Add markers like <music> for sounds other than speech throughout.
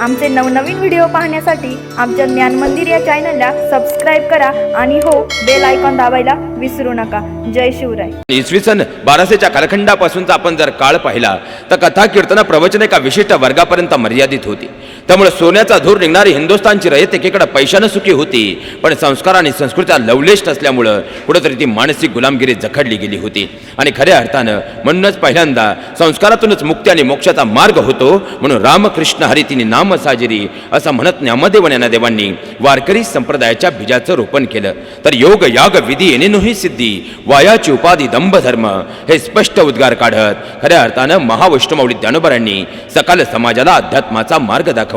आमचे नवनवीन व्हिडिओ पाहण्यासाठी आमच्या ज्ञान मंदिर या चॅनलला सबस्क्राईब करा आणि हो बेल आयकॉन दाबायला विसरू नका. जय शिवराय. इसवी सन बाराशेच्या कालखंडापासूनचा आपण जर काळ पाहिला तर कथा कीर्तन प्रवचन एका विशिष्ट वर्गापर्यंत मर्यादित होती. त्यामुळे सोन्याचा धूर निघणारी हिंदुस्थानची रयत एकीकडे पैशानं सुखी होती पण संस्कार आणि संस्कृत्या लवलेष्ट असल्यामुळं कुठंतरी ती मानसिक गुलामगिरी जखडली गेली होती. आणि खऱ्या अर्थानं म्हणूनच पहिल्यांदा संस्कारातूनच मुक्ती आणि मोक्षाचा मार्ग होतो म्हणून रामकृष्ण हरी नाम साजिरी असं म्हणत ज्ञामदेव ज्ञानदेवांनी वारकरी संप्रदायाच्या बीजाचं रोपण केलं. तर योग याग विधी येणेनोही सिद्धी वायाची उपाधी दंभ धर्म हे स्पष्ट उद्गार काढत खऱ्या अर्थानं महावैष्णवली ज्ञानोबरांनी सकाल समाजाला अध्यात्माचा मार्ग दाखवला.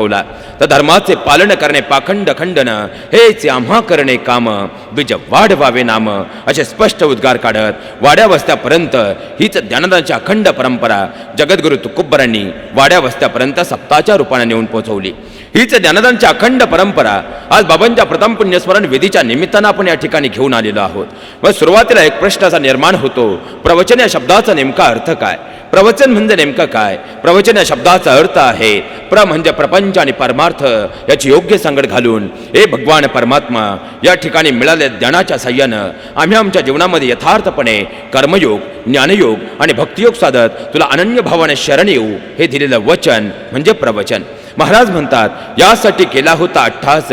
तर धर्माचे पालन करणे पाखंड खंडन हेच आम्हा करणे काम बीज वाढ व्हावे नाम असे स्पष्ट उद्गार काढत वाड्या वस्त्यापर्यंत हीच ज्ञानदानाची अखंड परंपरा जगद्गुरु तुकुब्बरांनी वाड्या वस्त्यापर्यंत सप्ताच्या रूपाने नेऊन पोहोचवली हीच ज्ञानदानची अखंड परंपरा आज बाबांच्या प्रथम पुण्यस्मरण विधीच्या निमित्तानं आपण या ठिकाणी घेऊन आलेलो आहोत. व सुरुवातीला एक प्रश्न असा निर्माण होतो. प्रवचन या शब्दाचा नेमका अर्थ काय? प्रवचन म्हणजे नेमकं काय? प्रवचन या शब्दाचा अर्थ आहे प्र म्हणजे प्रपंच आणि परमार्थ याची योग्य सांगड घालून हे भगवान परमात्मा या ठिकाणी मिळालेल्या ज्ञानाच्या साह्यानं आम्ही आमच्या जीवनामध्ये यथार्थपणे कर्मयोग ज्ञानयोग आणि भक्तियोग साधत तुला अनन्य भावाने शरण येऊ हे दिलेलं वचन म्हणजे प्रवचन. महाराज म्हणतात यासाठी केला होता अठ्ठास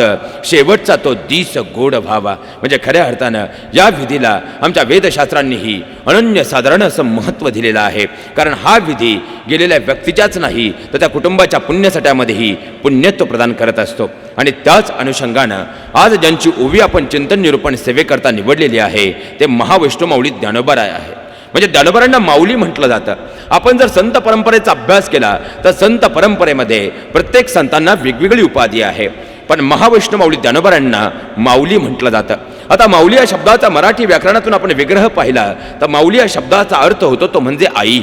शेवटचा तो दिस गोड व्हावा. म्हणजे खऱ्या अर्थानं या विधीला आमच्या वेदशास्त्रांनीही अनन्य साधारण असं महत्त्व दिलेलं आहे. कारण हा विधी गेलेल्या व्यक्तीच्याच नाही तर त्या कुटुंबाच्या पुण्यसट्यामध्येही पुण्यत्व प्रदान करत असतो. आणि त्याच अनुषंगानं आज ज्यांची उभी आपण चिंतन निरूपण सेवेकरता निवडलेली आहे ते महाविष्णू माऊली ज्ञानोबराय आहे. म्हणजे ज्ञानोबरांना माऊली म्हटलं जातं. आपण जर संत परंपरेचा अभ्यास केला तर संत परंपरेमध्ये प्रत्येक संतांना वेगवेगळी उपाधी आहे. पण महावैष्णव माऊली ज्ञानोबरांना माऊली म्हटलं जातं. आता माऊली या शब्दाचा मराठी व्याकरणातून आपण विग्रह पाहिला तर माऊली या शब्दाचा अर्थ होतो तो म्हणजे आई.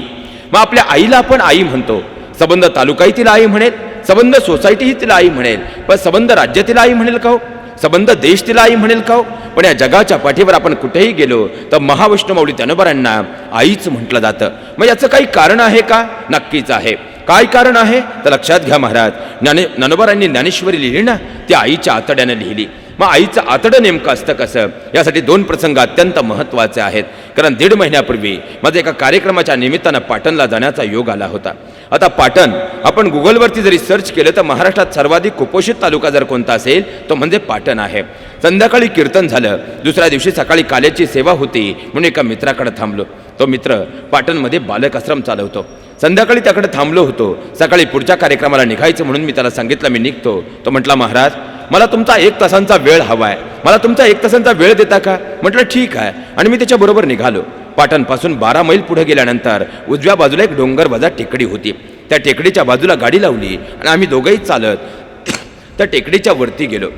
मग आपल्या आईला आपण आई म्हणतो. संबंध तालुकाही तिला आई म्हणेल संबंध सोसायटीही तिला आई म्हणेल पण संबंध राज्यातील आई म्हणेल का हो? संबंध देश तिला आई म्हणेल का हो? पण या जगाच्या पाठीवर आपण कुठेही गेलो तर महाविष्णू माऊली ज्ञानोबरांना आईच म्हटलं जातं. मग याचं काही कारण आहे का? नक्कीच आहे. काय कारण आहे? तर लक्षात घ्या महाराज. ज्ञाने ननोबरांनी ज्ञानेश्वरी लिहिली ना ती आईच्या आतड्यानं लिहिली. मग आईचं आतडं नेमकं असतं कसं? यासाठी दोन प्रसंग अत्यंत महत्त्वाचे आहेत. कारण दीड महिन्यापूर्वी माझ्या एका कार्यक्रमाच्या निमित्तानं पाटणला जाण्याचा योग आला होता. आता पाटण आपण गुगलवरती जरी सर्च केलं तर महाराष्ट्रात सर्वाधिक कुपोषित तालुका जर कोणता असेल तो म्हणजे पाटण आहे. संध्याकाळी कीर्तन झालं. दुसऱ्या दिवशी सकाळी काल्याची सेवा होती म्हणून एका मित्राकडे थांबलो. तो मित्र पाटणमध्ये बालकाश्रम चालवतो. संध्याकाळी त्याकडे थांबलो होतो. सकाळी पुढच्या कार्यक्रमाला निघायचं म्हणून मी त्याला सांगितलं मी निघतो. तो म्हटला महाराज मला तुमचा एक तासांचा वेळ हवा आहे मला तुमचा एक तासांचा वेळ देता का? म्हटलं ठीक आहे. आणि मी त्याच्याबरोबर निघालो. पाटणपासून बारा मैल पुढे गेल्यानंतर उजव्या बाजूला एक डोंगर वजा टेकडी होती. त्या टेकडीच्या बाजूला गाडी लावली आणि आम्ही दोघंही चालत <clears throat> त्या टेकडीच्या वरती गेलो.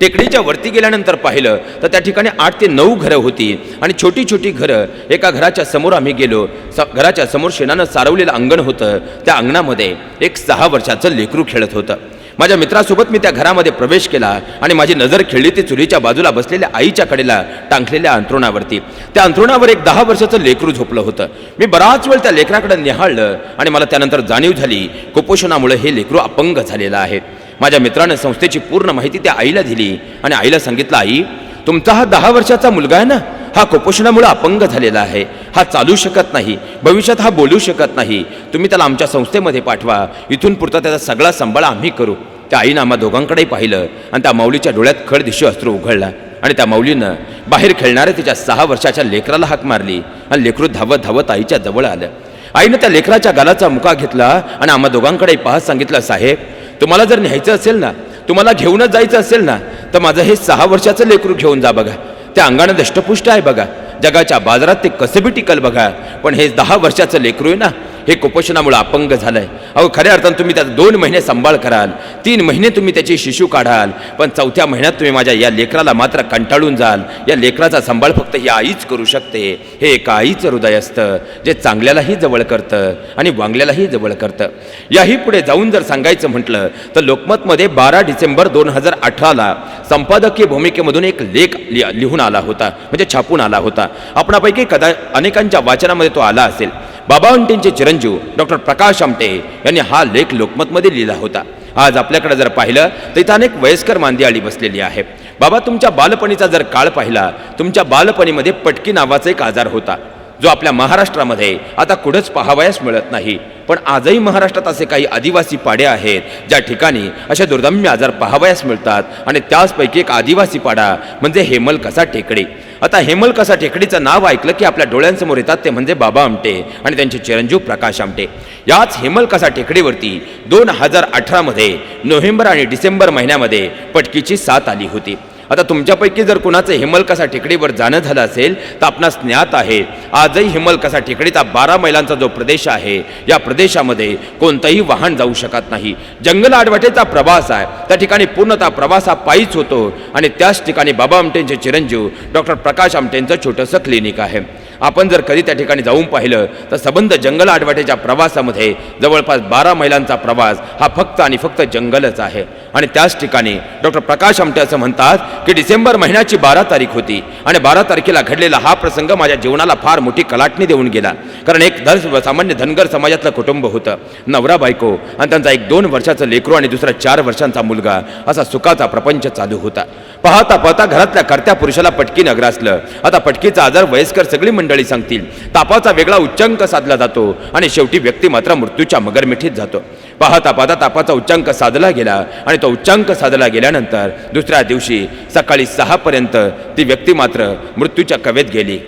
टेकडीच्या वरती गेल्यानंतर पाहिलं तर त्या ठिकाणी आठ ते नऊ घरं होती आणि छोटी छोटी घरं. एका घराच्या समोर आम्ही गेलो. स घराच्या समोर शेणानं सारवलेलं अंगण होतं. त्या अंगणामध्ये एक सहा वर्षाचं लेकरू खेळत होतं. माझ्या मित्रासोबत मी त्या घरामध्ये प्रवेश केला आणि माझी नजर खेळली ती चुलीच्या बाजूला बसलेल्या आईच्या कडेला टांकलेल्या अंथरुणावरती. त्या अंथरुणावर एक दहा वर्षाचं लेकरू झोपलं होतं. मी बराच वेळ त्या लेकराकडे निहाळलं आणि मला त्यानंतर जाणीव झाली कुपोषणामुळे हे लेकरू अपंग झालेलं आहे. माझ्या मित्रानं संस्थेची पूर्ण माहिती त्या आईला दिली आणि आईला सांगितलं आई तुमचा हा दहा वर्षाचा मुलगा आहे ना हा कुपोषणामुळे अपंग झालेला आहे. हा चालू शकत नाही भविष्यात हा बोलू शकत नाही. तुम्ही त्याला आमच्या संस्थेमध्ये पाठवा. इथून पुरता त्याचा सगळा सांभाळ आम्ही करू. त्या आईनं आम्हा दोघांकडेही पाहिलं आणि त्या माऊलीच्या डोळ्यात खड दिशी अस्त्र उघडला. आणि त्या माऊलीनं बाहेर खेळणाऱ्या तिच्या सहा वर्षाच्या लेकराला हाक मारली आणि लेकरू धावत धावत आईच्या जवळ आलं. आईनं त्या लेकराच्या गालाचा मुका घेतला आणि आम्हा दोघांकडे पाहत सांगितलं साहेब तुम्हाला जर न्यायचं असेल ना तुम्हाला घेऊनच जायचं असेल ना तर माझं हे सहा वर्षाचं लेकरू घेऊन जा बघा. त्या अंगानं दष्टपुष्ट आहे बघा. जगाच्या बाजारात ते कसं बी टिकल बघा. पण हे दहा वर्षाचं लेकरू आहे ना हे कुपोषणामुळे अपंग झालं आहे अहो खऱ्या अर्थानं तुम्ही त्याचा दोन महिने सांभाळ कराल तीन महिने तुम्ही त्याची शिशू काढाल पण चौथ्या महिन्यात तुम्ही माझ्या या लेकराला मात्र कंटाळून जाल. या लेकराचा सांभाळ फक्त ही आईच करू शकते. हे एका आईचं हृदय असतं जे चांगल्यालाही जवळ करतं आणि वांगल्यालाही जवळ करतं. याही पुढे जाऊन जर सांगायचं म्हटलं तर लोकमतमध्ये बारा डिसेंबर दोन हजार अठराला संपादकीय भूमिकेमधून एक लेख लि लिहून आला होता म्हणजे छापून आला होता. आपणापैकी कदा अनेकांच्या वाचनामध्ये तो आला असेल. बाबा आमटेंचे चिरंजीव डॉक्टर प्रकाश आमटे यांनी हा लेख लोकमतमध्ये लिहिला होता. आज आपल्याकडे जर पाहिलं तर इथं अनेक वयस्कर मांदी आली बसलेली आहे. बाबा तुमच्या बालपणीचा जर काळ पाहिला तुमच्या बालपणीमध्ये पटकी नावाचा एक आजार होता. जो आपल्या महाराष्ट्रामध्ये आता कुठंच पाहावयास मिळत नाही. पण आजही महाराष्ट्रात असे काही आदिवासी पाडे आहेत ज्या ठिकाणी असे दुर्दम्य आजार पाहावयास मिळतात आणि त्याचपैकी एक आदिवासी पाडा म्हणजे हेमल कसा टेकडी आता हेमल कसा टेकडीचं नाव ऐकलं की आपल्या डोळ्यांसमोर येतात ते म्हणजे बाबा आमटे आणि त्यांचे चिरंजीव प्रकाश आमटे. याच हेमल कसा टेकडीवरती दोन हजार अठरामध्ये नोव्हेंबर आणि डिसेंबर महिन्यामध्ये पटकीची साथ आली होती. आता तुमच्यापैकी जर कुणाचं हिमलकसा टेकडीवर जाणं झालं असेल तर आपणास ज्ञात आहे आजही हिमलकसा टेकडीचा बारा मैलांचा जो प्रदेश आहे या प्रदेशामध्ये कोणतंही वाहन जाऊ शकत नाही. जंगल आडवाटेचा प्रवास आहे त्या ठिकाणी पूर्णतः प्रवास हा पायीच होतो आणि त्याच ठिकाणी बाबा आमटेंचे चिरंजीव डॉक्टर प्रकाश आमटेंचं छोटंसं क्लिनिक आहे. आपण जर कधी त्या ठिकाणी जाऊन पाहिलं तर सबंध जंगल आडवाटेच्या प्रवासामध्ये जवळपास बारा मैलांचा प्रवास हा फक्त आणि फक्त जंगलच आहे. आणि त्याच ठिकाणी डॉक्टर प्रकाश आमटे असं म्हणतात की डिसेंबर महिन्याची बारा तारीख होती आणि बारा तारखेला घडलेला हा प्रसंग माझ्या जीवनाला फार मोठी कलाटणी देऊन गेला. कारण एक धर सामान्य धनगर समाजातलं कुटुंब होतं. नवरा बायको आणि त्यांचा एक दोन वर्षाचं लेकरू आणि दुसरा चार वर्षांचा मुलगा असा सुखाचा प्रपंच चालू होता. पाहता पाहता घरातल्या कर्त्या पुरुषाला पटकी नगरासलं आता पटकीचा आजार वयस्कर सगळी मंडळी सांगतील. तापाचा वेगळा उच्चांक साधला जातो आणि शेवटी व्यक्ती मात्र मृत्यूच्या मगरमिठीत जातो. पाहता पाहता तापाचा उच्चांक साधला गेला आणि तो उच्चांक साधला गेल्यानंतर दुसऱ्या दिवशी सकाळी सहापर्यंत ती व्यक्ती मात्र मृत्यूच्या कवेत गेली.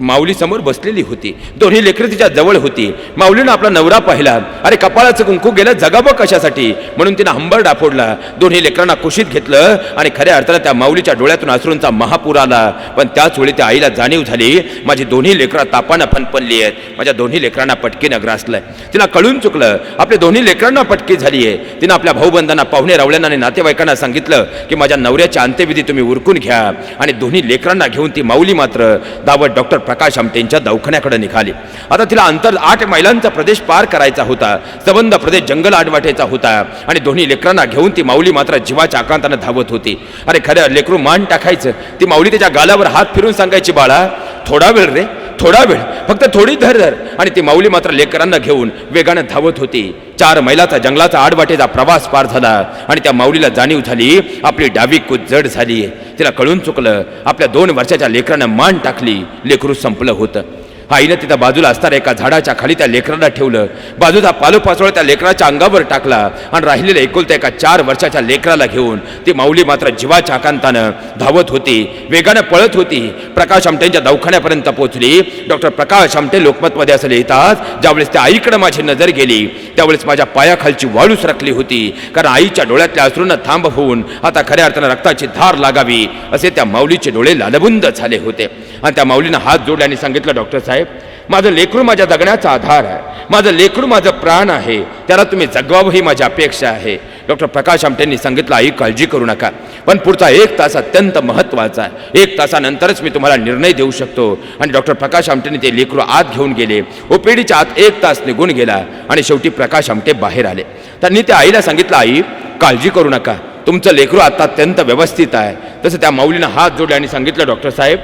माऊलीसमोर बसलेली होती. दोन्ही लेकरं तिच्या जवळ होती. माऊलीनं आपला नवरा पाहिला. अरे कपाळाचं कुंकू गेलं जगावं कशासाठी? म्हणून तिनं हंबर डाफोडला. दोन्ही लेकरांना कुशीत घेतलं आणि खऱ्या अर्थानं त्या माऊलीच्या डोळ्यातून अश्रूंचा महापूर आला. पण त्याच वेळी त्या आईला जाणीव झाली माझी दोन्ही लेकरं तापानं फनपनली आहेत. माझ्या दोन्ही लेकरांना पटकीनं ग्रासलंय. तिला कळून चुकलं आपल्या दोन्ही लेकरांना पटकी झाली आहे. तिनं आपल्या भाऊबंधांना पाहुणे रावल्यानं आणि नातेवाईकांना सांगितलं की माझ्या नवऱ्याच्या अंत्यविधी तुम्ही उरकून घ्या. आणि दोन्ही लेकरांना घेऊन ती माऊली मात्र दावत डॉक्टर प्रकाश आमटेंच्या दवाखान्याकडे निघाली. आता तिला अंतर आठ मैलांचा प्रदेश पार करायचा होता. सबंध प्रदेश जंगल आडवाटेचा होता. आणि दोन्ही लेकरांना घेऊन ती माऊली मात्र जीवाच्या आकांतानं धावत होती. अरे खरं लेकरू मान टाकायचं. ती माऊली त्याच्या गालावर हात फिरून सांगायची बाळा थोडा वेळ रे. थोडा वेळ फक्त थोडी धर धर. आणि ती माऊली मात्र लेकरांना घेऊन वेगानं धावत होती. चार मैलाचा जंगलाचा आडवाटेचा प्रवास पार झाला. आणि त्या माऊलीला जाणीव झाली आपली डावी कूद जड झाली. तिला कळून चुकलं आपल्या दोन वर्षाच्या लेकरानं मान टाकली. लेकरू संपलं होतं. आईनं तिथं बाजूला असणाऱ्या एका झाडाच्या खाली त्या लेकराला ठेवलं. बाजूचा पालोपाचोळा त्या लेकराच्या अंगावर टाकला आणि राहिलेल्या एकुलत्या एका चार वर्षाच्या लेकराला घेऊन ती माऊली मात्र जीवाच्या आकांतानं धावत होती. वेगानं पळत होती. प्रकाश आमटेंच्या दवाखान्यापर्यंत पोहोचली. डॉक्टर प्रकाश आमटे लोकमतमध्ये असं लिहितात ज्यावेळेस त्या आईकडे माझी नजर गेली त्यावेळेस माझ्या पायाखालची वाळू सरकली होती. कारण आईच्या डोळ्यातल्या अश्रूंना थांब होऊन आता खऱ्या अर्थानं रक्ताची धार लागावी असे त्या माऊलीचे डोळे लालबुंद झाले होते. आणि त्या माऊलीनं हात जोडले आणि सांगितलं डॉक्टर साहेब माझं लेकरू माझ्या जगण्याचा आधार आहे. माझं लेकरू माझं प्राण आहे. त्याला तुम्ही जगवावं ही माझी अपेक्षा आहे. डॉक्टर प्रकाश आमटेंनी सांगितलं आई काळजी करू नका. पण पुढचा एक तास अत्यंत महत्त्वाचा आहे. एक तासानंतरच मी तुम्हाला निर्णय देऊ शकतो. आणि डॉक्टर प्रकाश आमटेंनी ते लेकरू आत घेऊन गेले. ओपीडीच्या आत एक तास निघून गेला आणि शेवटी प्रकाश आमटे बाहेर आले. त्यांनी त्या आईला सांगितलं आई काळजी करू नका. तुमचं लेकरू आता अत्यंत व्यवस्थित आहे. तसं त्या माऊलीनं हात जोडले आणि सांगितलं डॉक्टर साहेब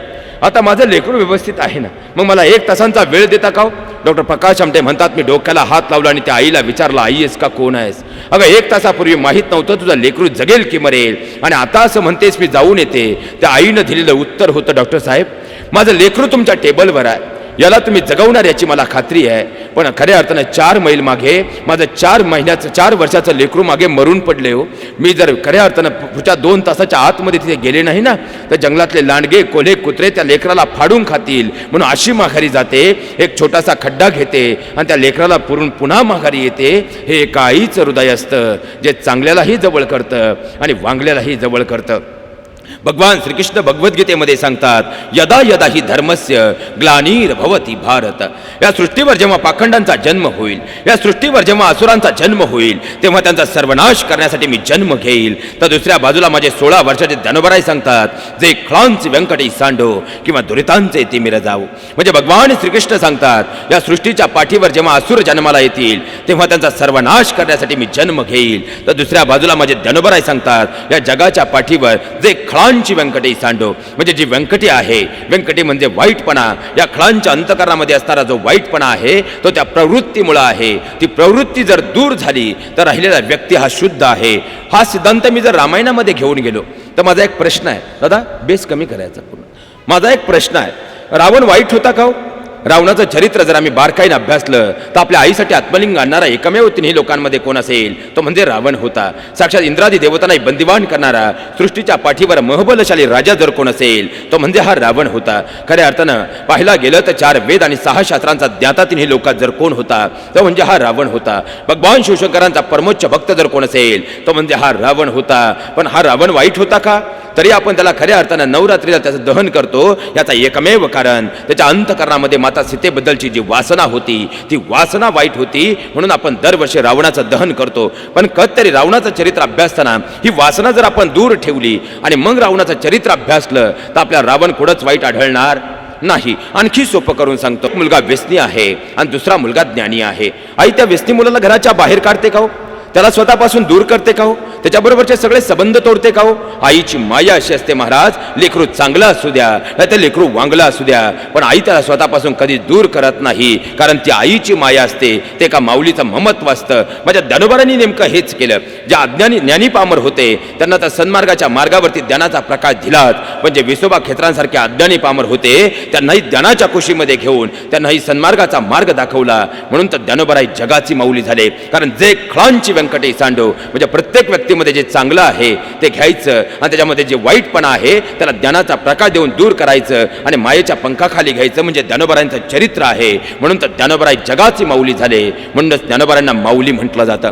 आता माझं लेकरू व्यवस्थित आहे ना? मग मला एक तासांचा वेळ देता का हो? डॉक्टर प्रकाश आमटे म्हणतात मी डोक्याला हात लावला आणि त्या आईला विचारला आई आहेस का? कोण आहेस? अगं एक तासापूर्वी माहीत नव्हतं तुझा लेकरू जगेल की मरेल. आणि आता असं म्हणतेस मी जाऊन येते. त्या आईनं दिलेलं उत्तर होतं डॉक्टर साहेब. माझं लेकरू तुमच्या टेबलवर आहे. याला तुम्ही जगवणार याची मला खात्री आहे. पण खऱ्या अर्थानं चार मैल मागे माझं चार महिन्याचं चार वर्षाचं लेकरू मागे मरून पडले हो. मी जर खऱ्या अर्थानं पुढच्या दोन तासाच्या आतमध्ये तिथे गेले नाही ना तर जंगलातले लांडगे कोल्हे कुत्रे त्या लेकराला फाडून खातील. म्हणून अशी माघारी जाते एक छोटासा खड्डा घेते आणि त्या लेकराला पुरून पुन्हा माघारी येते. हे काहीच हृदय असतं जे चांगल्यालाही जवळ करतं आणि वांगल्यालाही जवळ करतं. भगवान श्रीकृष्ण भगवद्गीतेमध्ये सांगतात यदा यदा ही धर्मस्य ग्लानीर भवती भारत. या सृष्टीवर जेव्हा पाखंडांचा जन्म होईल या सृष्टीवर जेव्हा असुरांचा जन्म होईल तेव्हा त्यांचा सर्वनाश करण्यासाठी मी जन्म घेईल. तर दुसऱ्या बाजूला माझे सोळा वर्षाचे धनुबराय सांगतात जे क्लांचे व्यंकटी सांडो किंवा दुरितांचे ते जाऊ म्हणजे भगवान श्रीकृष्ण सांगतात या सृष्टीच्या पाठीवर जेव्हा असुर जन्माला येतील तेव्हा त्यांचा सर्वनाश करण्यासाठी मी जन्म घेईल. तर दुसऱ्या बाजूला माझे धनुबराय सांगतात या जगाच्या पाठीवर जे खळांची व्यंकटे सांडो. म्हणजे जी व्यंकटे आहे व्यंकटे म्हणजे वाईटपणा. या खळांच्या अंतकरणामध्ये असणारा जो वाईटपणा आहे तो त्या प्रवृत्तीमुळं आहे. ती प्रवृत्ती जर दूर झाली तर राहिलेला व्यक्ती हा शुद्ध आहे. हा सिद्धांत मी जर रामायणामध्ये घेऊन गेलो तर माझा एक प्रश्न आहे दादा बेस कमी करायचा पूर्ण. माझा एक प्रश्न आहे रावण वाईट होता का हो? रावणाचं चरित्र जर आम्ही बारकाईने अभ्यासलं तर आपल्या आईसाठी आत्मलिंग आणणारा एकमेव तिन्ही लोकांमध्ये कोण असेल? तो म्हणजे रावण होता. साक्षात इंद्रादी देवतांनाही बंदिवान करणारा सृष्टीच्या पाठीवर महबलशाली राजा जर कोण असेल तो म्हणजे हा रावण होता. खऱ्या अर्थानं पाहायला गेलं तर चार वेद आणि सहा शास्त्रांचा ज्ञाता तिन्ही लोकात जर कोण होता तो म्हणजे हा रावण होता. भगवान शिवशंकरांचा परमोच्च भक्त जर कोण असेल तो म्हणजे हा रावण होता. पण हा रावण वाईट होता का? तरी आपण त्याला खऱ्या अर्थानं नवरात्रीला त्याचं दहन करतो याचा एकमेव कारण त्याच्या अंतकरणामध्ये मात्र माता सीतेबद्दलची जी वासना होती ती वासना वाईट होती म्हणून आपण दरवर्षी रावणाचं दहन करतो. पण कधीतरी रावणाचं चरित्र अभ्यासताना ही वासना जर आपण दूर ठेवली आणि मग रावणाचं चरित्र अभ्यासलं तर आपल्या रावण कुठंच वाईट आढळणार नाही. आणखी सोपं करून सांगतो मुलगा व्यसनी आहे आणि दुसरा मुलगा ज्ञानी आहे. आई त्या व्यसनी मुलाला घराच्या बाहेर काढते का हो? त्याला स्वतःपासून दूर करते का हो? त्याच्याबरोबरचे सगळे संबंध तोडते का हो? आईची माया अशी असते महाराज. लेकरू चांगला असू द्या नाही तर लेकरू वांगला असू द्या. पण आई त्याला स्वतःपासून कधी दूर करत नाही कारण ती आईची माया असते. ते का माऊलीचं ममत्व असतं. माझ्या ज्ञानोबारांनी नेमकं हेच केलं. ज्या अज्ञानी ज्ञानी पामर होते त्यांना त्या सन्मार्गाच्या मार्गावरती ज्ञानाचा प्रकाश दिलाच म्हणजे विसोबा खेत्रांसारखे अज्ञानी पामर होते त्यांनाही ज्ञानाच्या कुशीमध्ये घेऊन त्यांनाही सन्मार्गाचा मार्ग दाखवला. म्हणून तर ज्ञानोबराई जगाची माऊली झाले. कारण जे खळांची व्यंकटे सांडो म्हणजे प्रत्येक व्यक्ती व्यक्तीमध्ये जे चांगलं आहे ते घ्यायचं आणि त्याच्यामध्ये जे वाईटपणा आहे त्याला ज्ञानाचा प्रकाश देऊन दूर करायचं आणि मायेच्या पंखाखाली घ्यायचं म्हणजे ज्ञानोबरायांचं चरित्र आहे. म्हणून तर ज्ञानोबराई जगाची माऊली झाले. म्हणूनच ज्ञानोबरांना माऊली म्हटलं जातं.